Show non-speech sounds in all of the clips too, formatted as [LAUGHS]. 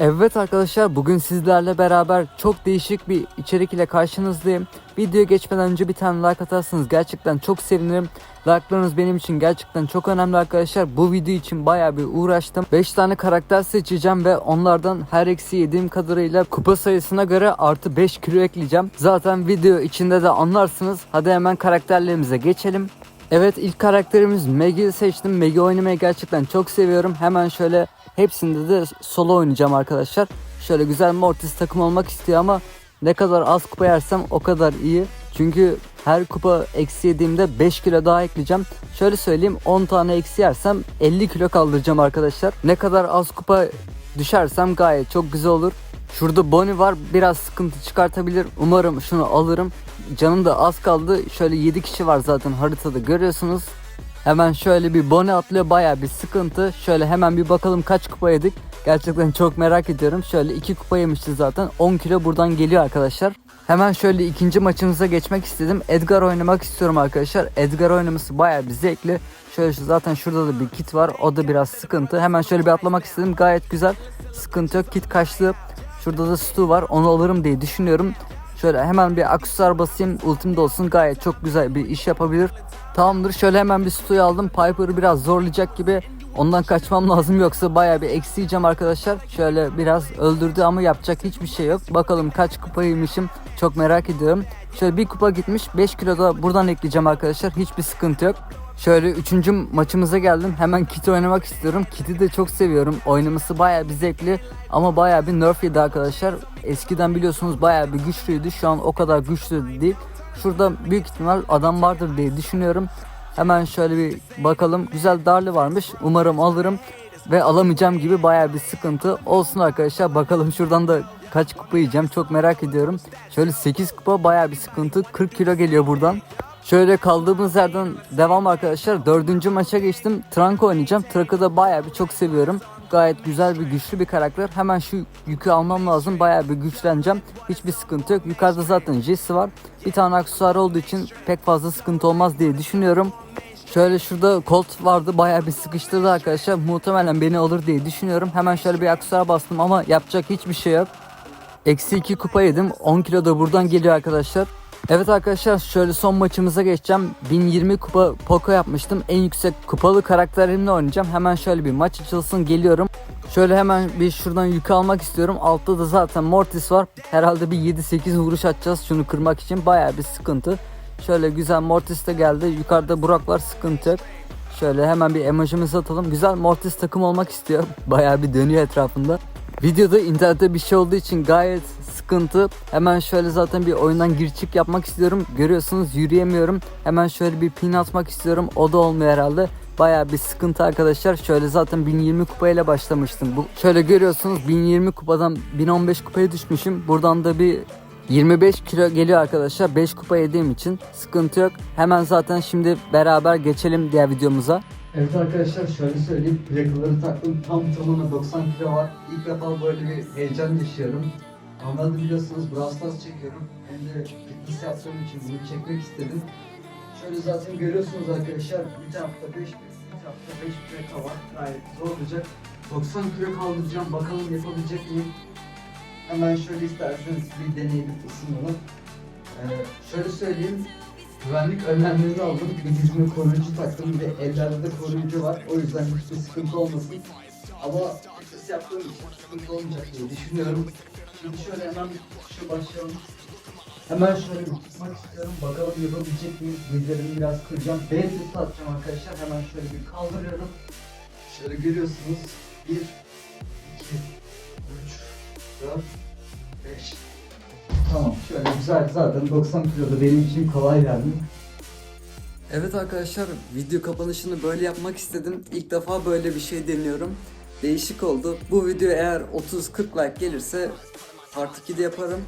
Evet arkadaşlar bugün sizlerle beraber çok değişik bir içerik ile karşınızdayım. Videoya geçmeden önce bir tane like atarsanız gerçekten çok sevinirim. Like'larınız benim için gerçekten çok önemli arkadaşlar. Bu video için baya bir uğraştım. 5 tane karakter seçeceğim ve onlardan her eksi yediğim kadarıyla kupa sayısına göre artı 5 kilo ekleyeceğim. Zaten video içinde de anlarsınız. Hadi hemen karakterlerimize geçelim. Evet ilk karakterimiz Meg'i seçtim. Meg'i oynamayı gerçekten çok seviyorum. Hemen şöyle hepsinde de solo oynayacağım arkadaşlar. Şöyle güzel Mortis takım olmak istiyor ama ne kadar az kupa yersem o kadar iyi. Çünkü her kupa eksi yediğimde 5 kilo daha ekleyeceğim. Şöyle söyleyeyim 10 tane eksi yersem 50 kilo kaldıracağım arkadaşlar. Ne kadar az kupa düşersem gayet çok güzel olur. Şurada Bonnie var biraz sıkıntı çıkartabilir. Umarım şunu alırım. Canım da az kaldı. Şöyle 7 kişi var zaten haritada görüyorsunuz. Hemen şöyle bir Bonnie atlıyor baya bir sıkıntı. Şöyle hemen bir bakalım kaç kupa yedik. Gerçekten çok merak ediyorum. Şöyle 2 kupa yemişti zaten. 10 kilo buradan geliyor arkadaşlar. Hemen şöyle ikinci maçımıza geçmek istedim. Edgar oynamak istiyorum arkadaşlar. Edgar oynaması baya bir zevkli. Şöyle zaten şurada da bir kit var. O da biraz sıkıntı. Hemen şöyle bir atlamak istedim. Gayet güzel. Sıkıntı yok. Kit kaçtı. Şurada da Stu var. Onu alırım diye düşünüyorum. Şöyle hemen bir aksesuar basayım. Ultim olsun. Gayet çok güzel bir iş yapabilir. Tamamdır. Şöyle hemen bir Stu'yu aldım. Piper'ı biraz zorlayacak gibi. Ondan kaçmam lazım yoksa baya bir eksi yiyeceğim arkadaşlar. Şöyle biraz öldürdü ama yapacak hiçbir şey yok. Bakalım kaç kupaymışım. Çok merak ediyorum. Şöyle bir kupa gitmiş. 5 kilo da buradan ekleyeceğim arkadaşlar. Hiçbir sıkıntı yok. Şöyle üçüncü maçımıza geldim. Hemen Kit'i oynamak istiyorum. Kit'i de çok seviyorum. Oynaması baya bir zevkli ama baya bir nerf yedi arkadaşlar. Eskiden biliyorsunuz baya bir güçlüydü. Şu an o kadar güçlü değil. Şurada büyük ihtimal adam vardır diye düşünüyorum. Hemen şöyle bir bakalım. Güzel darlı varmış. Umarım alırım. Ve alamayacağım gibi baya bir sıkıntı. Olsun arkadaşlar. Bakalım şuradan da kaç kupa yiyeceğim. Çok merak ediyorum. Şöyle 8 kupa baya bir sıkıntı. 40 kilo geliyor buradan. Şöyle kaldığımız yerden devam arkadaşlar. Dördüncü maça geçtim. Trunk oynayacağım. Trunk'ı da baya bir çok seviyorum. Gayet güzel bir güçlü bir karakter. Hemen şu yükü almam lazım. Baya bir güçleneceğim. Hiçbir sıkıntı yok. Yukarıda zaten Jesse var. Bir tane aksesuar olduğu için pek fazla sıkıntı olmaz diye düşünüyorum. Şöyle şurada Colt vardı bayağı bir sıkıştırdı arkadaşlar. Muhtemelen beni alır diye düşünüyorum. Hemen şöyle bir aksesuar bastım ama yapacak hiçbir şey yok. Eksi 2 kupa yedim. 10 kilo da buradan geliyor arkadaşlar. Evet arkadaşlar şöyle son maçımıza geçeceğim. 1020 kupa Poco yapmıştım. En yüksek kupalı karakterimle oynayacağım. Hemen şöyle bir maç açılsın geliyorum. Şöyle hemen bir şuradan yük almak istiyorum. Altta da zaten Mortis var. Herhalde bir 7-8 vuruş atacağız şunu kırmak için. Bayağı bir sıkıntı. Şöyle güzel Mortis de geldi. Yukarıda Burak var sıkıntı yok. Şöyle hemen bir emojimizi atalım. Güzel Mortis takım olmak istiyor. [LAUGHS] Bayağı bir dönüyor etrafında. Videoda internette bir şey olduğu için gayet sıkıntı. Hemen şöyle zaten bir oyundan gir çık yapmak istiyorum. Görüyorsunuz yürüyemiyorum. Hemen şöyle bir pin atmak istiyorum. O da olmuyor herhalde. Baya bir sıkıntı arkadaşlar. Şöyle zaten 1020 kupayla başlamıştım. Bu şöyle görüyorsunuz 1020 kupadan 1015 kupaya düşmüşüm. Buradan da bir 25 kilo geliyor arkadaşlar 5 kupa yediğim için sıkıntı yok. Hemen zaten şimdi beraber geçelim diğer videomuza. Evet arkadaşlar şöyle söyleyeyim plakaları taktım tam tamına 90 kilo var. İlk defa böyle bir heyecan yaşıyorum. Normalde biliyorsunuz Brawl çekiyorum. Hem de fitness yaptığım için bunu çekmek istedim. Şöyle zaten görüyorsunuz arkadaşlar bir tarafta 5 bir tarafta 5 plaka var. Gayet zor olacak. 90 kilo kaldıracağım bakalım yapabilecek miyim? Hemen şöyle isterseniz bir deneyelim ısınalım. Ee, şöyle söyleyeyim. Güvenlik önlemlerini aldım. Bir dizime koruyucu taktım ve ellerde de koruyucu var. O yüzden hiçbir sıkıntı olmasın. Ama fitness yaptığım için sıkıntı olmayacak diye düşünüyorum. Şimdi şöyle hemen şu başlayalım. Hemen şöyle bir tutmak istiyorum. Bakalım yapabilecek miyim? Dizlerimi biraz kıracağım. B sesi atacağım arkadaşlar. Hemen şöyle bir kaldırıyorum. Şöyle görüyorsunuz. 1, 2, 3, 4, 5. Tamam şöyle güzel zaten 90 kiloda benim için kolay geldi. Evet arkadaşlar video kapanışını böyle yapmak istedim. İlk defa böyle bir şey deniyorum. Değişik oldu. Bu video eğer 30-40 like gelirse part 2'de yaparım.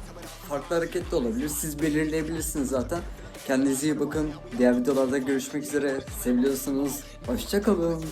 Farklı hareket de olabilir. Siz belirleyebilirsiniz zaten. Kendinize iyi bakın. Diğer videolarda görüşmek üzere. Seviyorsunuz. Hoşçakalın.